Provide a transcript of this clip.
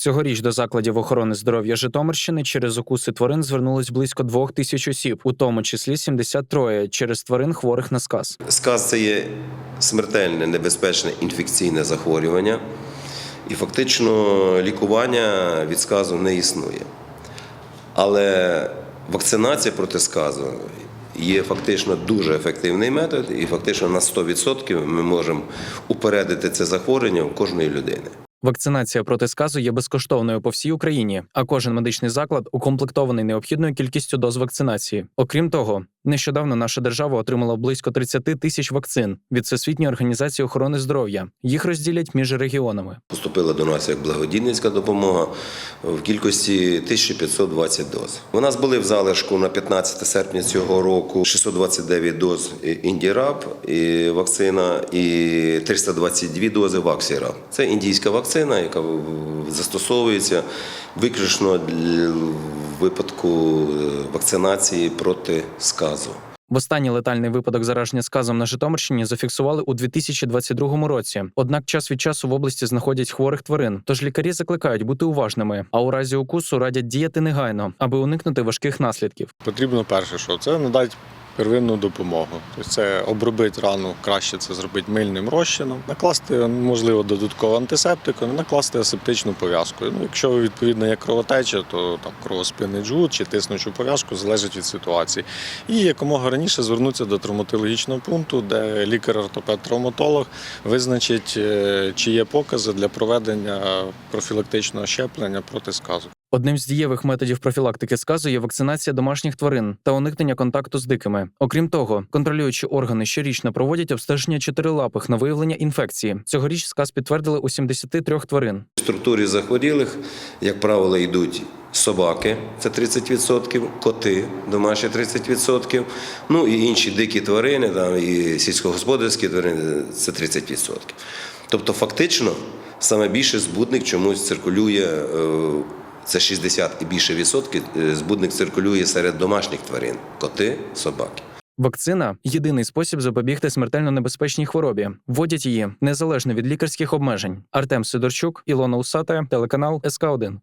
Цьогоріч до закладів охорони здоров'я Житомирщини через укуси тварин звернулось близько двох тисяч осіб, у тому числі 73 через тварин хворих на сказ. Сказ це є смертельне небезпечне інфекційне захворювання, і фактично лікування від сказу не існує. Але вакцинація проти сказу є фактично дуже ефективний метод, і фактично на 100% ми можемо упередити це захворювання у кожної людини. Вакцинація проти сказу є безкоштовною по всій Україні, а кожен медичний заклад укомплектований необхідною кількістю доз вакцинації. Окрім того, нещодавно наша держава отримала близько 30 тисяч вакцин від Всесвітньої організації охорони здоров'я. Їх розділять між регіонами. Поступила до нас як благодійницька допомога в кількості 1520 доз. У нас були в залишку на 15 серпня цього року 629 доз індіраб і вакцина і 322 дози ваксіраб. Це індійська вакцина, яка застосовується виключно для випадку е, вакцинації проти сказу. Востанній летальний випадок зараження сказом на Житомирщині зафіксували у 2022 році. Однак час від часу в області знаходять хворих тварин. Тож лікарі закликають бути уважними, а у разі укусу радять діяти негайно, аби уникнути важких наслідків. Потрібно перше, що це надати первинну допомогу. Тобто це обробити рану, краще це зробити мильним розчином, накласти, можливо, додатково антисептику, накласти асептичну пов'язку. Ну, якщо відповідно є кровотеча, то там кровоспинний джгут чи тиснучу пов'язку залежить від ситуації. І якомога раніше звернутися до травматологічного пункту, де лікар-ортопед-травматолог визначить, е, чи є покази для проведення профілактичного щеплення проти сказу. Одним з дієвих методів профілактики сказу є вакцинація домашніх тварин та уникнення контакту з дикими. Окрім того, контролюючі органи щорічно проводять обстеження чотирилапих на виявлення інфекції. Цьогоріч сказ підтвердили у 73 тварин. В структурі захворілих, як правило, йдуть собаки, це 30%, коти, домашні 30%, ну і інші дикі тварини, там, і сільськогосподарські тварини це 30%. Тобто, фактично, саме більше збудник чомусь циркулює. Це 60 і більше відсотків е, збудник циркулює серед домашніх тварин коти, собаки. Вакцина єдиний спосіб запобігти смертельно небезпечній хворобі. Вводять її незалежно від лікарських обмежень. Артем Сидорчук, Ілона Усата, телеканал СК 1